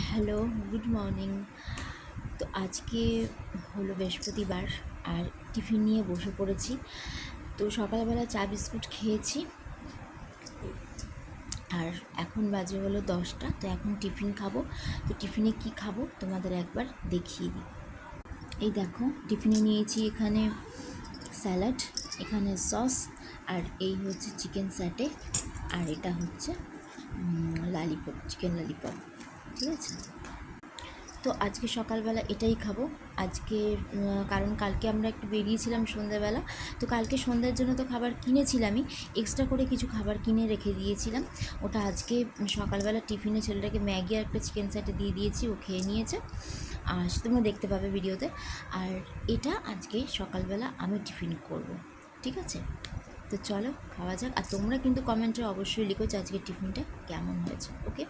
Hello, good morning. তো আজকে হলো বৃহস্পতিবার আর টিফিন নিয়ে বসে পড়েছি। তো সকালবেলা চা বিস্কুট খেয়েছি। আর এখন বাজে হলো দশটা, তো এখন টিফিন খাব। তো টিফিনে কি খাব তোমাদের একবার দেখিয়ে দিই। এই দেখো, টিফিনে নিয়েছি এখানে স্যালাড, এখানে সস, আর এই হচ্ছে চিকেন স্যাটে, আর এটা হচ্ছে লালিপপ, চিকেন লালিপপ। ঠিক আছে তো আজকে সকালবেলা এটাই খাব। আজকে কারণ কালকে আমরা একটু বেরিয়েছিলাম সন্ধ্যাবেলা। তো কালকে সন্ধ্যার জন্য তো খাবার কিনেছিলামই। এক্সট্রা করে কিছু খাবার কিনে রেখে দিয়েছিলাম। ওটা আজকে সকালবেলা টিফিনে ছেলেটাকে ম্যাগি আর একটা চিকেন স্যাটে দিয়ে দিয়েছি, ও খেয়ে নিয়েছে। আর তোমরা দেখতে পাবে ভিডিওতে। আর এটা আজকে সকালবেলা আমি টিফিন করব, ঠিক আছে? তো চলো, খাওয়া যাক। আর তোমরা কিন্তু কমেন্টে অবশ্যই লিখো যে আজকে টিফিনটা কেমন হয়েছে, ওকে?